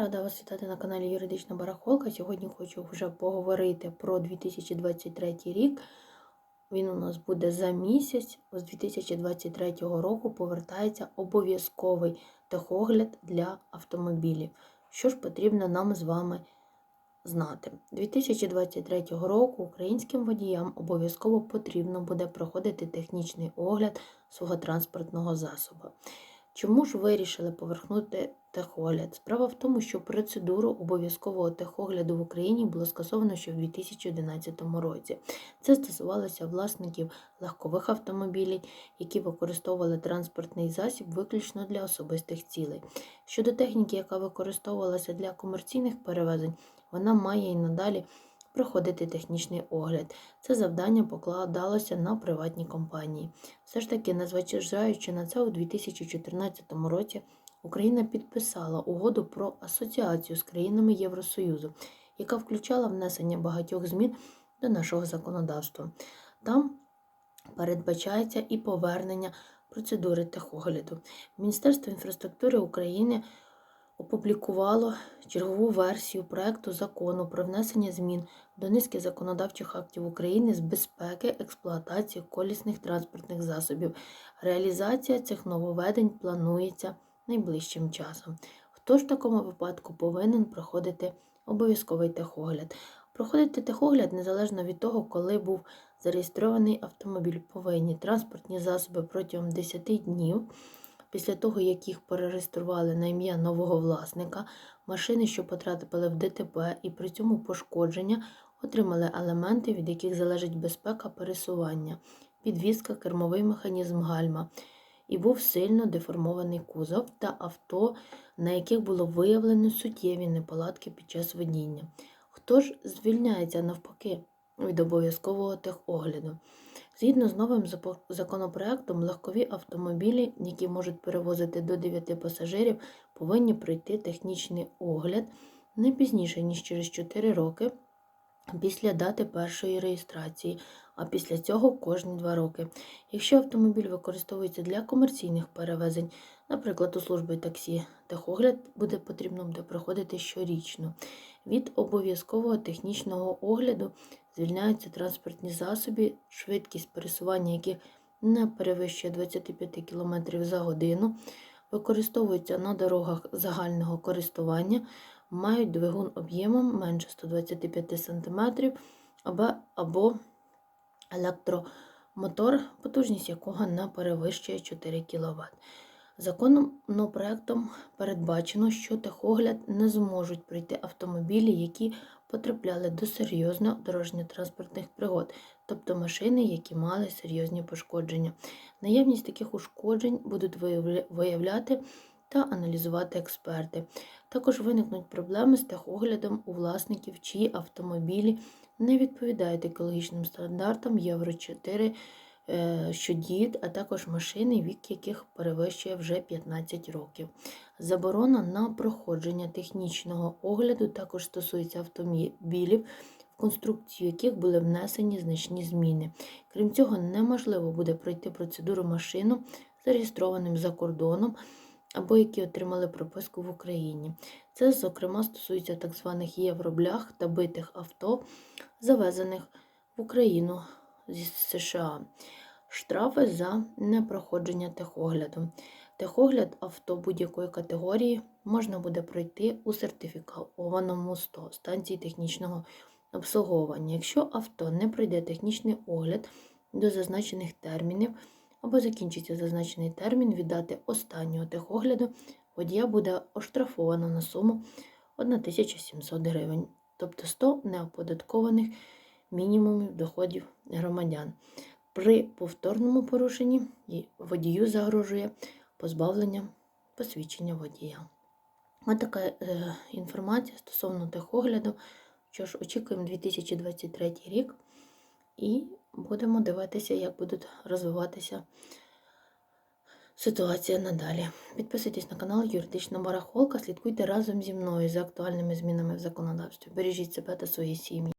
Рада вас вітати на каналі Юридична Барахолка. Сьогодні хочу вже поговорити про 2023 рік. Він у нас буде за місяць. З 2023 року повертається обов'язковий техогляд для автомобілів. Що ж потрібно нам з вами знати? 2023 року українським водіям обов'язково потрібно буде проходити технічний огляд свого транспортного засобу. Чому ж вирішили поверхнути техогляд? Справа в тому, що процедуру обов'язкового техогляду в Україні було скасовано ще в 2011 році. Це стосувалося власників легкових автомобілів, які використовували транспортний засіб виключно для особистих цілей. Щодо техніки, яка використовувалася для комерційних перевезень, вона має і надалі проходити технічний огляд. Це завдання покладалося на приватні компанії. Все ж таки, незважаючи на це, у 2014 році Україна підписала угоду про асоціацію з країнами Євросоюзу, яка включала внесення багатьох змін до нашого законодавства. Там передбачається і повернення процедури техогляду. Міністерство інфраструктури України опублікувало чергову версію проекту закону про внесення змін до низки законодавчих актів України з безпеки експлуатації колісних транспортних засобів. Реалізація цих нововведень планується найближчим часом. Хто ж в такому випадку повинен проходити обов'язковий техогляд? Проходити техогляд незалежно від того, коли був зареєстрований автомобіль, повинні транспортні засоби протягом 10 днів після того, як їх перереєстрували на ім'я нового власника, машини, що потрапили в ДТП і при цьому пошкодження, отримали елементи, від яких залежить безпека пересування, підвізка, кермовий механізм гальма. І був сильно деформований кузов та авто, на яких було виявлено суттєві неполадки під час водіння. Хто ж звільняється навпаки від обов'язкового техогляду? Згідно з новим законопроектом, легкові автомобілі, які можуть перевозити до 9 пасажирів, повинні пройти технічний огляд не пізніше, ніж через 4 роки після дати першої реєстрації, а після цього кожні 2 роки. Якщо автомобіль використовується для комерційних перевезень, наприклад, у служби таксі, техогляд буде потрібно буде проходити щорічно. Від обов'язкового технічного огляду звільняються транспортні засоби, швидкість пересування яких не перевищує 25 км за годину, використовуються на дорогах загального користування, мають двигун об'ємом менше 125 см або, електромотор, потужність якого не перевищує 4 кВт. Законопроектом передбачено, що техогляд не зможуть пройти автомобілі, які потрапляли до серйозно дорожньо-транспортних пригод, тобто машини, які мали серйозні пошкодження. Наявність таких ушкоджень будуть виявляти та аналізувати експерти. Також виникнуть проблеми з техоглядом у власників, чиї автомобілі не відповідають екологічним стандартам Євро 4. Е, що діють, а також машини, вік яких перевищує вже 15 років. Заборона на проходження технічного огляду також стосується автомобілів, в конструкцію яких були внесені значні зміни. Крім цього, неможливо буде пройти процедуру машину, зареєстрованим за кордоном. Або які отримали прописку в Україні. Це, зокрема, стосується так званих євроблях та битих авто, завезених в Україну зі США. Штрафи за непроходження техогляду. Техогляд авто будь-якої категорії можна буде пройти у сертифікованому 100 станції технічного обслуговування. Якщо авто не пройде технічний огляд до зазначених термінів або закінчиться зазначений термін від дати останнього техогляду, водія буде оштрафовано на суму 1700 гривень, тобто 100 неоподаткованих мінімумів доходів громадян. При повторному порушенні водію загрожує позбавлення посвідчення водія. Ось така е, інформація стосовно техогляду. Що ж, очікуємо 2023 рік і будемо дивитися, як будуть розвиватися ситуація надалі. Підписуйтесь на канал Юридична Барахолка, слідкуйте разом зі мною за актуальними змінами в законодавстві. Бережіть себе та свої сім'ї.